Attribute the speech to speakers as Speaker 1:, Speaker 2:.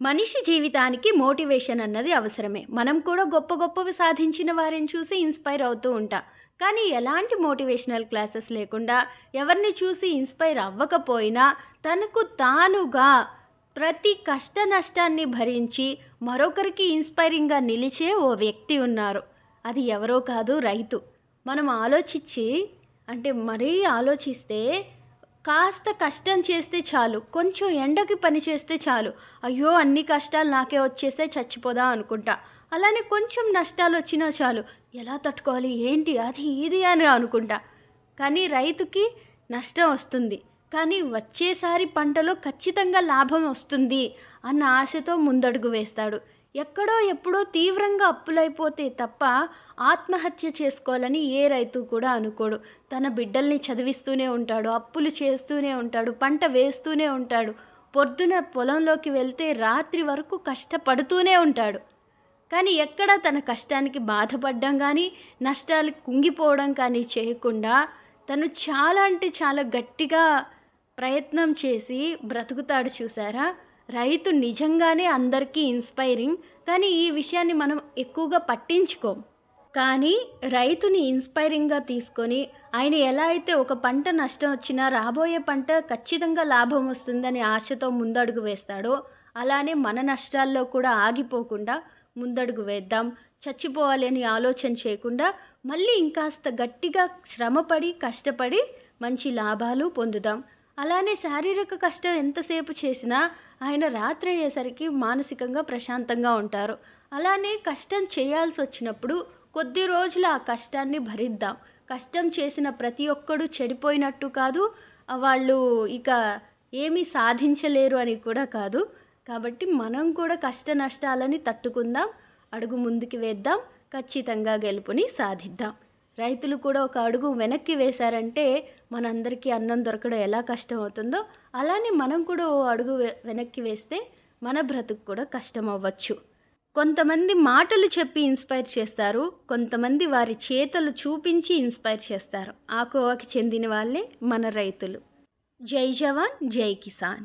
Speaker 1: మనిషి జీవితానికి మోటివేషన్ అన్నది అవసరమే. మనం కూడా గొప్ప గొప్పవి సాధించిన వారిని చూసి ఇన్స్పైర్ అవుతూ ఉంటాం. కానీ ఎలాంటి మోటివేషనల్ క్లాసెస్ లేకుండా ఎవరిని చూసి ఇన్స్పైర్ అవ్వకపోయినా తనకు తానుగా ప్రతి కష్ట నష్టాన్ని భరించి మరొకరికి ఇన్స్పైరింగ్గా నిలిచే ఓ వ్యక్తి ఉన్నారు. అది ఎవరో కాదు రైతు. మనం ఆలోచించి అంటే మరీ ఆలోచిస్తే కాస్త కష్టం చేస్తే చాలు కొంచెం ఎండకి పని చేస్తే చాలు. అయ్యో అన్ని కష్టాలు నాకే వచ్చేస్తే చచ్చిపోదా అనుకుంటా. అలానే కొంచెం నష్టాలు వచ్చినా చాలు. ఎలా తట్టుకోవాలి? ఏంటి? అది ఇది అని అనుకుంటా. కానీ రైతుకి నష్టం వస్తుంది. కానీ వచ్చేసారి పంటలో ఖచ్చితంగా లాభం వస్తుంది అన్న ఆశతో ముందడుగు వేస్తాడు. ఎక్కడో ఎప్పుడో తీవ్రంగా అప్పులైపోతే తప్ప ఆత్మహత్య చేసుకోవాలని ఏ రైతు కూడా అనుకోడు. తన బిడ్డల్ని చదివిస్తూనే ఉంటాడు అప్పులు చేస్తూనే ఉంటాడు పంట వేస్తూనే ఉంటాడు పొద్దున పొలంలోకి వెళ్తే రాత్రి వరకు కష్టపడుతూనే ఉంటాడు. కానీ ఎక్కడ తన కష్టానికి బాధపడడం కానీ నష్టాలు కుంగిపోవడం కానీ చేయకుండా తను చాలా అంటే చాలా గట్టిగా ప్రయత్నం చేసి బ్రతుకుతాడు చూసారా? రైతు నిజంగానే అందరికీ ఇన్స్పైరింగ్ కానీ ఈ విషయాన్ని మనం ఎక్కువగా పట్టించుకోం. కానీ రైతుని ఇన్స్పైరింగ్గా తీసుకొని ఆయన ఎలా అయితే ఒక పంట నష్టం వచ్చినా రాబోయే పంట ఖచ్చితంగా లాభం వస్తుందని ఆశతో ముందడుగు వేస్తాడో అలానే మన నష్టాల్లో కూడా ఆగిపోకుండా ముందడుగు వేద్దాం చచ్చిపోవాలి అని ఆలోచన చేయకుండా మళ్ళీ ఇంకాస్త గట్టిగా శ్రమపడి కష్టపడి మంచి లాభాలు పొందుదాం. అలానే శారీరక కష్టం ఎంతసేపు చేసినా ఆయన రాత్రి అయ్యేసరికి మానసికంగా ప్రశాంతంగా ఉంటారు. అలానే కష్టం చేయాల్సి వచ్చినప్పుడు కొద్ది రోజులు ఆ కష్టాన్ని భరిద్దాం. కష్టం చేసిన ప్రతి ఒక్కడు చెడిపోయినట్టు కాదు వాళ్ళు ఇక ఏమీ సాధించలేరు అని కూడా కాదు. కాబట్టి మనం కూడా కష్ట నష్టాలని తట్టుకుందాం అడుగు ముందుకు వేద్దాం ఖచ్చితంగా గెలుపుని సాధిద్దాం. రైతులు కూడా ఒక అడుగు వెనక్కి వేశారంటే మనందరికీ అన్నం దొరకడం ఎలా కష్టం అవుతుందో అలానే మనం కూడా ఓ అడుగు వెనక్కి వేస్తే మన బ్రతుకు కూడా కష్టం అవ్వచ్చు కొంతమంది మాటలు చెప్పి ఇన్స్పైర్ చేస్తారు కొంతమంది వారి చేతలు చూపించి ఇన్స్పైర్ చేస్తారు. ఆ కోవకి చెందిన వాళ్ళే మన రైతులు. జై జవాన్ జై కిసాన్.